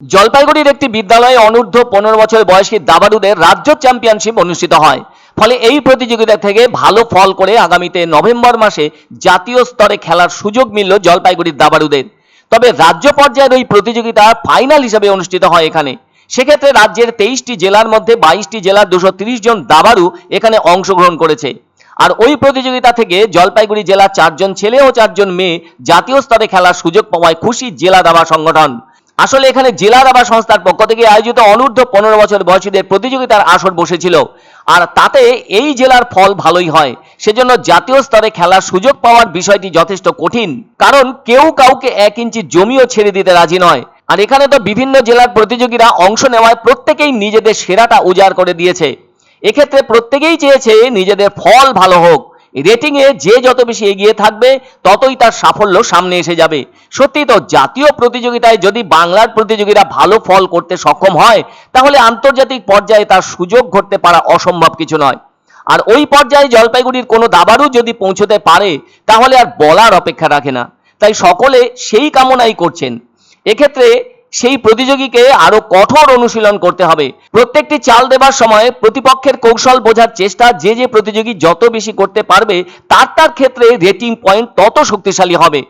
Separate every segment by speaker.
Speaker 1: জলপাইগুড়ির একটি বিদ্যালয়ে অনূর্ধ্ব পনেরো বছর বয়সী দাবাড়ুদের রাজ্য চ্যাম্পিয়নশিপ অনুষ্ঠিত হয়। ফলে এই প্রতিযোগিতা থেকে ভালো ফল করে আগামীতে নভেম্বর মাসে জাতীয় স্তরে খেলার সুযোগ মিলল জলপাইগুড়ির দাবাড়ুদের। তবে রাজ্য পর্যায়ের ওই প্রতিযোগিতা ফাইনাল হিসেবে অনুষ্ঠিত হয় এখানে। সেক্ষেত্রে রাজ্যের তেইশটি জেলার মধ্যে বাইশটি জেলার দুশো জন দাবারু এখানে অংশগ্রহণ করেছে। আর ওই প্রতিযোগিতা থেকে জলপাইগুড়ি জেলার চারজন ছেলে ও চারজন মেয়ে জাতীয় স্তরে খেলার সুযোগ পাওয়ায় খুশি জেলা দাবা সংগঠন। আসলে এখানে জেলা দাবা সংস্থার পক্ষ থেকে আয়োজিত অনূর্ধ্ব পনেরো বছর বয়সীদের প্রতিযোগিতার আসর বসেছিল। আর তাতে এই জেলার ফল ভালোই হয়। সেজন্য জাতীয় স্তরে খেলার সুযোগ পাওয়ার বিষয়টি যথেষ্ট কঠিন। কারণ কেউ কাউকে এক ইঞ্চি জমিও ছেড়ে দিতে রাজি নয়। আর এখানে তো বিভিন্ন জেলার প্রতিযোগীরা অংশ নেওয়ায় প্রত্যেকেই নিজেদের সেরাটা উজাড় করে দিয়েছে। এক্ষেত্রে প্রত্যেকেই চেয়েছে নিজেদের ফল ভালো হোক। রেটিং এ যে যত বেশি এগিয়ে থাকবে, ততই তার সাফল্য সামনে এসে যাবে। সত্যি তো জাতীয় প্রতিযোগিতায় যদি বাংলার প্রতিযোগীরা ভালো ফল করতে সক্ষম হয়, তাহলে আন্তর্জাতিক পর্যায়ে তার সুযোগ ঘটতে পারা অসম্ভব কিছু নয়। আর ওই পর্যায়ে জলপাইগুড়ির কোনো দাবারও যদি পৌঁছতে পারে, তাহলে আর বলার অপেক্ষা রাখে না। তাই সকলে সেই কামনাই করছেন। এক্ষেত্রে সেই প্রতিযোগীকে আরও কঠোর অনুশীলন করতে হবে। প্রত্যেকটি চাল দেবার সময় প্রতিপক্ষের কৌশল বোঝার চেষ্টা যে যে প্রতিযোগী যত বেশি করতে পারবে, তার তার ক্ষেত্রে রেটিং পয়েন্ট তত শক্তিশালী হবে।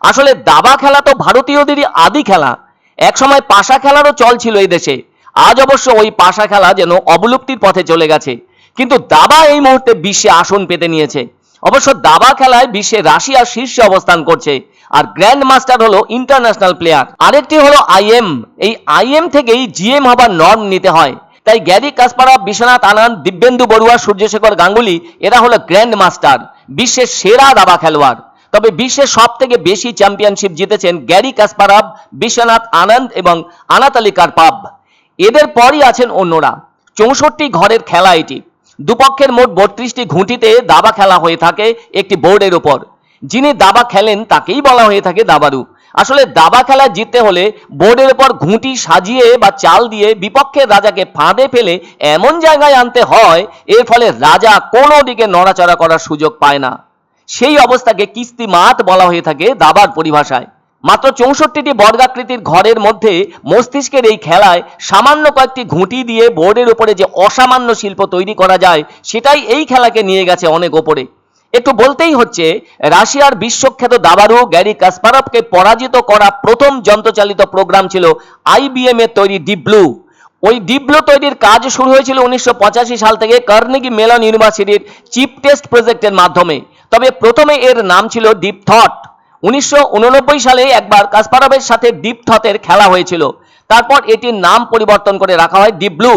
Speaker 1: আসলে দাবা খেলা তো ভারতীয়দেরই আদি খেলা। একসময় পাশা খেলারও চল ছিল এই দেশে। আজ অবশ্য ওই পাশা খেলা যেন অবলুপ্তির পথে চলে গেছে। কিন্তু দাবা এই মুহূর্তে বিশ্বে আসন পেতে নিয়েছে। অবশ্য দাবা খেলায় বিশ্বে রাশিয়া শীর্ষে অবস্থান করছে। আর গ্র্যান্ড মাস্টার হলো ইন্টারন্যাশনাল প্লেয়ার। আরেকটি হলো আইএম এই আইএম থেকেই জিএম হবার নর্ম নিতে হয়। তাই গ্যারি কাসপারা বিশ্বনাথ আনন্দ, দিব্যেন্দু বড়ুয়া, সূর্যশেখর গাঙ্গুলি, এরা হলো গ্র্যান্ড মাস্টার বিশ্বের সেরা দাবা খেলোয়াড়। তবে বিশ্বের সব থেকে বেশি চ্যাম্পিয়নশিপ জিতেছেন গ্যারি কাসপারাব বিশ্বনাথ আনন্দ এবং আনাতালি কারপাব এদের পরই আছেন অন্যরা। চৌষট্টি ঘরের খেলা এটি। দুপক্ষের মোট বত্রিশটি ঘুঁটিতে দাবা খেলা হয়ে থাকে একটি বোর্ডের উপর। যিনি দাবা খেলেন তাকেই বলা হয়ে থাকে দাবারু আসলে দাবা খেলা জিততে হলে বোর্ডের উপর ঘুঁটি সাজিয়ে বা চাল দিয়ে বিপক্ষের রাজাকে ফাঁদে ফেলে এমন জায়গায় আনতে হয়, এর ফলে রাজা কোনো দিকে নড়াচড়া করার সুযোগ পায় না। সেই অবস্থাকে কিস্তি মাত বলা হয়ে থাকে দাবার পরিভাষায়। মাত্র চৌষট্টিটি বর্গাকৃতির ঘরের মধ্যে মস্তিষ্কের এই খেলায় সামান্য কয়েকটি ঘুঁটি দিয়ে বোর্ডের উপরে যে অসামান্য শিল্প তৈরি করা যায়, সেটাই এই খেলাকে নিয়ে গেছে অনেক ওপরে। একটু বলতেই হচ্ছে, রাশিয়ার বিশ্বখ্যাত দাবারু গ্যারি কাসপারভকে পরাজিত করা প্রথম যন্ত্রচালিত প্রোগ্রাম ছিল আইবিএম এর তৈরি ডিব্লু ওই ডিব্লু তৈরির কাজ শুরু হয়েছিল উনিশশো পঁচাশি সাল থেকে কার্নেগি মেলন ইউনিভার্সিটির চিপ টেস্ট প্রজেক্টের মাধ্যমে। তবে প্রথমে এর নাম ছিল ডিপ থট। উনিশশো উননব্বই সালে একবার কাসপারভের সাথে ডিপ থটের খেলা হয়েছিল। তারপর এটির নাম পরিবর্তন করে রাখা হয় ডিপ ব্লু।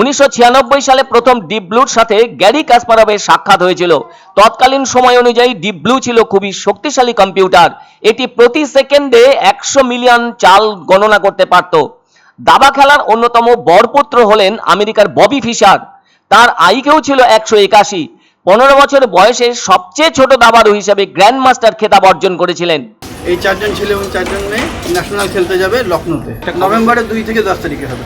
Speaker 1: উনিশশো ছিয়ানব্বই সালে প্রথম ডিপ ব্লুর সাথে গ্যারি কাসপারভের সাক্ষাৎ হয়েছিল। তৎকালীন সময় অনুযায়ী ডিপ ব্লু ছিল খুবই শক্তিশালী কম্পিউটার। এটি প্রতি সেকেন্ডে একশো মিলিয়ন চাল গণনা করতে পারত। দাবা খেলার অন্যতম বরপুত্র হলেন আমেরিকার ববি ফিশার। তার আইকেও ছিল একশো একাশি। পনেরো বছর বয়সে সবচেয়ে ছোট দাবারু হিসেবে গ্র্যান্ড মাস্টার খেতাব অর্জন করেছিলেন।
Speaker 2: এই চারজন ছেলে এবং চারজন মেয়ে ন্যাশনাল খেলতে যাবে লখনৌতে নভেম্বরের দুই থেকে দশ তারিখে হবে।